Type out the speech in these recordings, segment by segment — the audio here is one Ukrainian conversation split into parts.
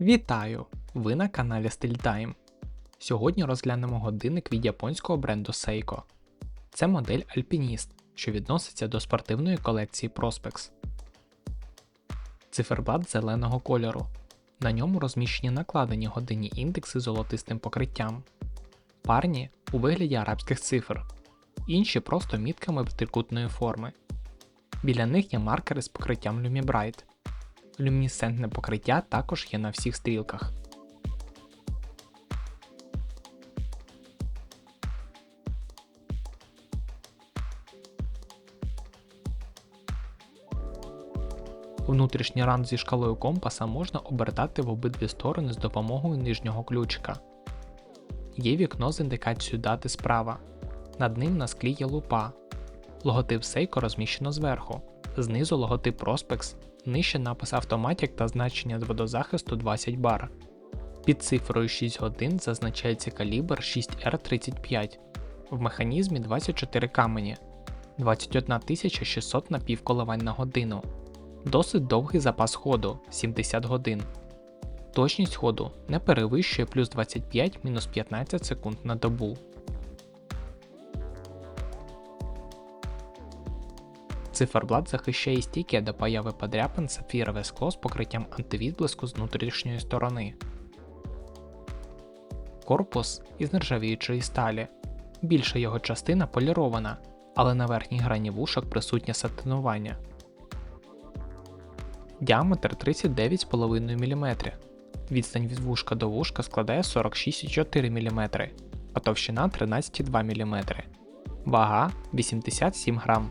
Вітаю! Ви на каналі StyleTime. Сьогодні розглянемо годинник від японського бренду Seiko. Це модель Alpinist, що відноситься до спортивної колекції Prospex. Циферблат зеленого кольору. На ньому розміщені накладені годинні індекси з золотистим покриттям. Парні у вигляді арабських цифр, інші просто мітками трикутної форми. Біля них є маркери з покриттям Lumibright. Люмінесцентне покриття також є на всіх стрілках. Внутрішній ранг зі шкалою компаса можна обертати в обидві сторони з допомогою нижнього ключика. Є вікно з індикацією дати справа. Над ним на склі є лупа. Логотип Seiko розміщено зверху. Знизу логотип Prospex, нижче напис Automatic та значення з водозахисту 20 бар. Під цифрою 6 годин зазначається калібр 6R35. В механізмі 24 камені, 21 600 напівколивань на годину. Досить довгий запас ходу 70 годин. Точність ходу не перевищує плюс 25-15 секунд на добу. Циферблат захищає стійке до появи подряпин сапфірове скло з покриттям антивідблиску з внутрішньої сторони. Корпус із нержавіючої сталі. Більша його частина полірована, але на верхній грані вушок присутнє сатинування. Діаметр 39,5 мм. Відстань від вушка до вушка складає 46,4 мм, а товщина 13,2 мм. Вага 87 грам.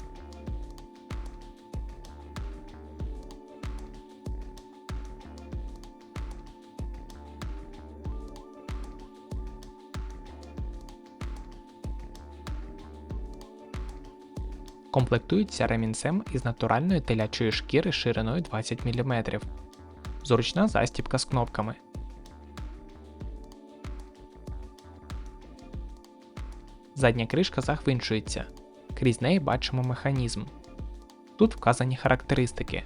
Комплектується ремінцем із натуральної телячої шкіри шириною 20 мм. Зручна застібка з кнопками. Задня кришка захвинчується. Крізь неї бачимо механізм. Тут вказані характеристики.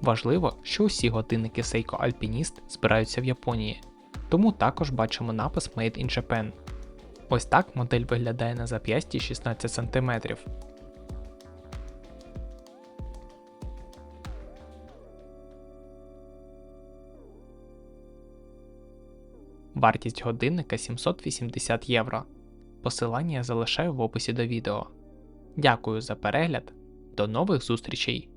Важливо, що усі годинники Seiko Alpinist збираються в Японії, тому також бачимо напис Made in Japan. Ось так модель виглядає на зап'ясті 16 см. Вартість годинника 780 євро. Посилання я залишаю в описі до відео. Дякую за перегляд. До нових зустрічей!